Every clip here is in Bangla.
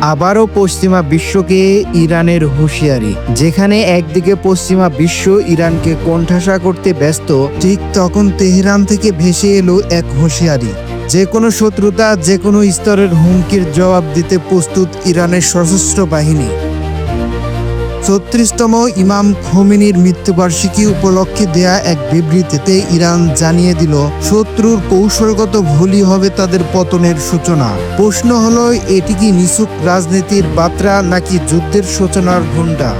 আবারও পশ্চিমা বিশ্বকে ইরানের হুঁশিয়ারি। যেখানে একদিকে পশ্চিমা বিশ্ব ইরানকে কোণঠাসা করতে ব্যস্ত, ঠিক তখন তেহরান থেকে ভেসে এলো এক হুঁশিয়ারি। যে কোনো শত্রুতা যে কোনো স্তরের হুমকির জবাব দিতে প্রস্তুত ইরানের সশস্ত্র বাহিনী। ছত্রিশতম ইমাম খোমেনির মৃত্যুবার্ষিকী উপলক্ষে দেয়া এক বিবৃতিতে ইরান জানিয়ে দিল, শত্রুর কৌশলগত ভুলই হবে তাদের পতনের সূচনা। প্রশ্ন হলো, এটি কি নিছক রাজনীতির বার্তা নাকি যুদ্ধের সূচনার ঘণ্টা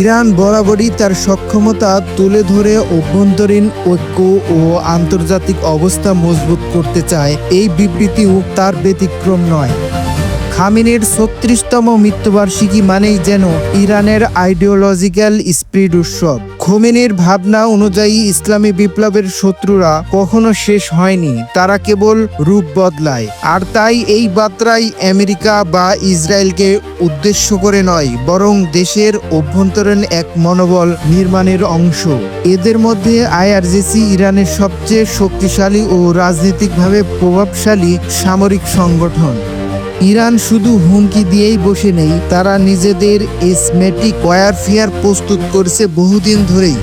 ইরান বরাবরই তার সক্ষমতা তুলে ধরে অভ্যন্তরীণ ঐক্য ও আন্তর্জাতিক অবস্থা মজবুত করতে চায়। এই বিবৃতিও তার ব্যতিক্রম নয়। খামিনের ছত্রিশতম মৃত্যুবার্ষিকী মানেই যেন ইরানের আইডিওলজিক্যাল স্প্রিড উৎসব। খোমেনের ভাবনা অনুযায়ী ইসলামী বিপ্লবের শত্রুরা কখনো শেষ হয়নি, তারা কেবল রূপ বদলায়। আর তাই এই বার্তাই আমেরিকা বা ইসরায়েলকে উদ্দেশ্য করে নয়, বরং দেশের অভ্যন্তরীণ এক মনোবল নির্মাণের অংশ। এদের মধ্যে আইআরজিসি ইরানের সবচেয়ে শক্তিশালী ও রাজনৈতিকভাবে প্রভাবশালী সামরিক সংগঠন। ইরান শুধু হুমকি দিয়েই বসে নেই, তারা নিজেদের এসমেটিক ওয়ারফেয়ার প্রস্তুত করছে বহুদিন ধরেই।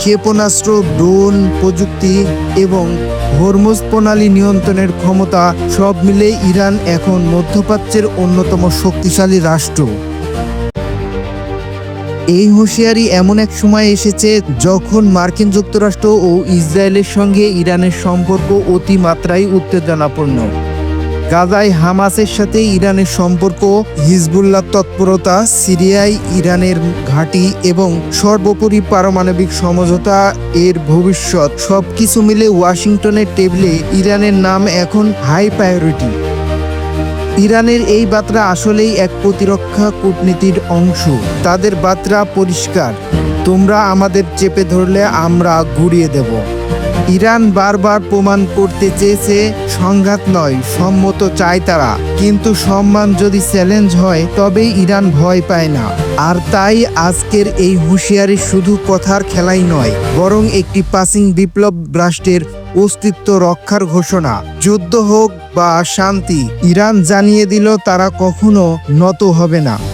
ক্ষেপণাস্ত্র, ড্রোন, প্রযুক্তি এবং হরমোজ প্রণালী নিয়ন্ত্রণের ক্ষমতা সব মিলে ইরান এখন মধ্যপ্রাচ্যের অন্যতম শক্তিশালী রাষ্ট্র। এই হুঁশিয়ারি এমন এক সময় এসেছে যখন মার্কিন যুক্তরাষ্ট্র ও ইসরায়েলের সঙ্গে ইরানের সম্পর্ক অতিমাত্রায় উত্তেজনাপূর্ণ। গাজায় হামাসের সাথে ইরানের সম্পর্ক, হিজবুল্লাহ তৎপরতা, সিরিয়ায় ইরানের ঘাঁটি এবং সর্বোপরি পারমাণবিক সমঝোতা এর ভবিষ্যৎ। সবকিছু মিলে ওয়াশিংটনের টেবিলে ইরানের নাম এখন হাই প্রায়োরিটি। ইরানের এই বার্তা আসলেই এক প্রতিরক্ষা কূটনীতির অংশ। তাদের বার্তা পরিষ্কার। তোমরা আমাদের চেপে ধরলে আমরা ঘুরিয়ে দেব। ইরান বারবার প্রমাণ করতে চেয়েছে, সংঘাত নয়, সম্মত চায় তারা। কিন্তু সম্মান যদি চ্যালেঞ্জ হয় তবে ইরান ভয় পায় না। আর তাই আজকের এই হুঁশিয়ারি শুধু কথার খেলাই নয়, বরং একটি পাসিং বিপ্লব রাষ্ট্রের অস্তিত্ব রক্ষার ঘোষণা। যুদ্ধ হোক বা শান্তি, ইরান জানিয়ে দিল তারা কখনো নত হবে না।